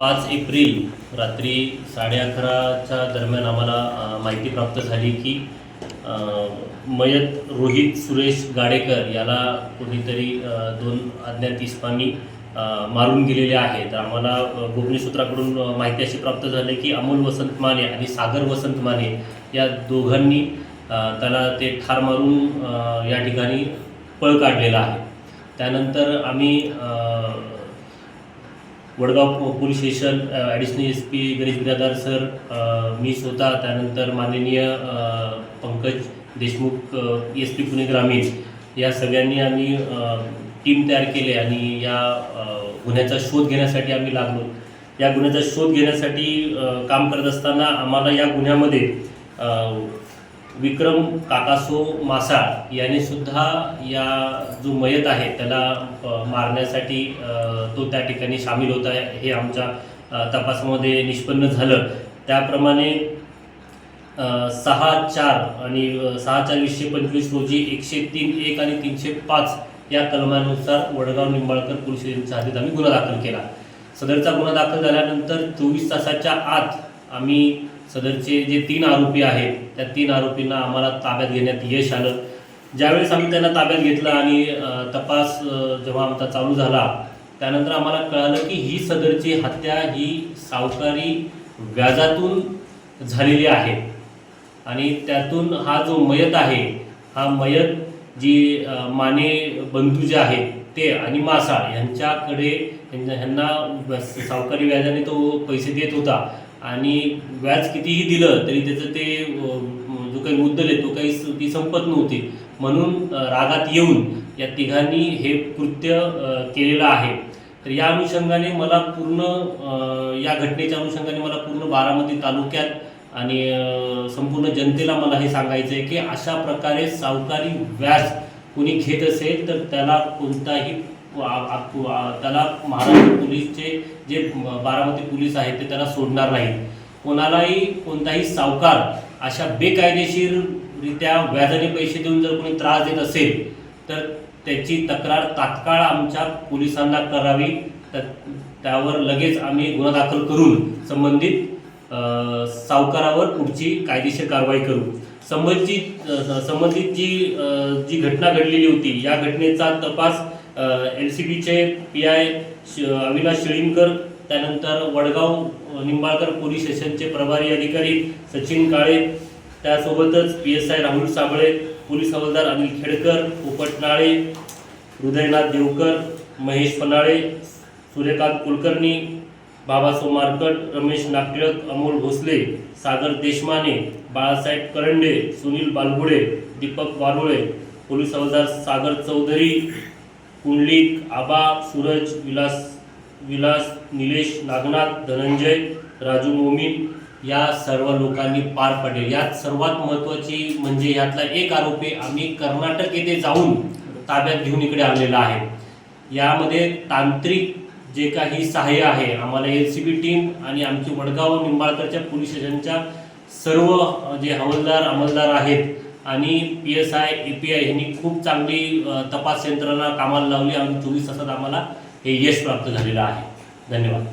पाच एप्रिल रात्री साडे अकराच्या दरम्यान आम्हाला माहिती प्राप्त झाली की मयत रोहित सुरेश गाडेकर याला कोणीतरी दोन अज्ञात इस्पानी मारून गेलेले आहे तर आम्हाला गोपनीसूत्राकडून माहिती अशी प्राप्त झाली की अमोल वसंत माने आणि सागर वसंत माने या दोघांनी त्याला ते ठार मारून या ठिकाणी पळ काढलेला आहे. त्यानंतर आम्ही Vadgaon police station additional S P Ganesh Biradar sir मी स्वतः त्यानंतर माननीय पंकज देशमुख एस पी पुणे ग्रामीण या सगळ्यांनी आम्ही टीम तयार केले आणि या गुन्ह्याचा शोध घेण्यासाठी आम्ही लागलो. या गुन्ह्याचा शोध घेण्यासाठी काम करत असताना आम्हाला या गुन्ह्यामध्ये विक्रम काकासो मासाळ याने सुद्धा या जो मयत आहे त्याला मारण्यासाठी तो त्या ठिकाणी सामील होता हे आमच्या तपासामध्ये निष्पन्न झालं. त्याप्रमाणे सहा चार आणि सहा चार वीसशे पंचवीस रोजी एकशे तीन एक आणि तीनशे पाच या कलमानुसार वडगाव निंबाळकर पोलीस स्टेशनच्या आम्ही गुन्हा दाखल केला. सदरचा गुन्हा दाखल झाल्यानंतर चोवीस तासाच्या आत आम्ही सदरचे जे तीन आरोपी आहेत त्या तीन आरोपींना आम्हाला ताब्यात घेण्यात यश आलं. ज्यावेळेस आम्ही त्यांना ताब्यात घेतलं आणि तपास जेव्हा आमचा चालू झाला त्यानंतर आम्हाला कळालं की ही सदरची हत्या ही सावकारी व्याजातून झालेली आहे. आणि त्यातून हा जो मयत आहे हा मयत जी माने बंधू जे आहेत ते आणि मासाळ यांच्याकडे ह्यांना सावकारी व्याजाने तो पैसे देत होता. आणि व्याज कितीही दिलं तरी त्याचं ते जो काही मुद्दल आहे तो काही ती संपत नव्हती. म्हणून रागात येऊन या तिघांनी हे कृत्य केलेलं आहे. तर या अनुषंगाने मला पूर्ण या घटनेच्या अनुषंगाने मला पूर्ण बारामती तालुक्यात आणि संपूर्ण जनतेला मला हे सांगायचं आहे की अशा प्रकारे सावकारी व्याज कोणी घेत असेल तर त्याला कोणताही त्याला महाराष्ट्र पोलीसचे जे बारामती पोलीस आहेत ते त्याला सोडणार नाहीत. कोणालाही कोणताही सावकार अशा बेकायदेशीररित्या व्याजाने पैसे देऊन जर कोणी त्रास देत असेल तर त्याची तक्रार तात्काळ आमच्या पोलिसांना करावी. तर त्यावर लगेच आम्ही गुन्हा दाखल करून संबंधित सावकारावर पुढची कायदेशीर कारवाई करू. संबंधित संबंधित जी जी घटना घडलेली होती या घटनेचा तपास एल सी बीचे पी आय अविनाश शिळीमकर त्यानंतर वडगाव निंबाळकर पोलीस स्टेशनचे प्रभारी अधिकारी सचिन काळे त्यासोबतच P S I Rahul Sable police हवालदार अनिल खेडकर उपटनाळे हृदयनाथ देवकर महेश पनाळे सूर्यकांत कुलकर्णी बाबा सोमारकट रमेश नागटिळक अमोल भोसले सागर देशमाने बाळासाहेब करंडे सुनील बालगुडे दीपक वारुळे पोलीस हवालदार सागर चौधरी कुंडलिक आबा सूरज विलास विलास निलेश नागनाथ धनंजय राजू मोमीन या सर्व लोकांनी पार पडेल. यात सर्वात महत्त्वाची म्हणजे यातला एक आरोपी आम्ही कर्नाटक येथे जाऊन ताब्यात घेऊन इकडे आणलेला आहे. यामध्ये तांत्रिक जे काही सहाय्य आहे आम्हाला एल सी बी टीम आणि आमची वडगाव निंबाळकरच्या पोलीस स्टेशनच्या सर्व जे हवालदार अंमलदार आहेत आणि P S I A P I यांनी खूप चांगली तपास यंत्रणा कामाला लावली आणि चोवीस तासात आम्हाला हे यश प्राप्त झालेलं आहे. धन्यवाद.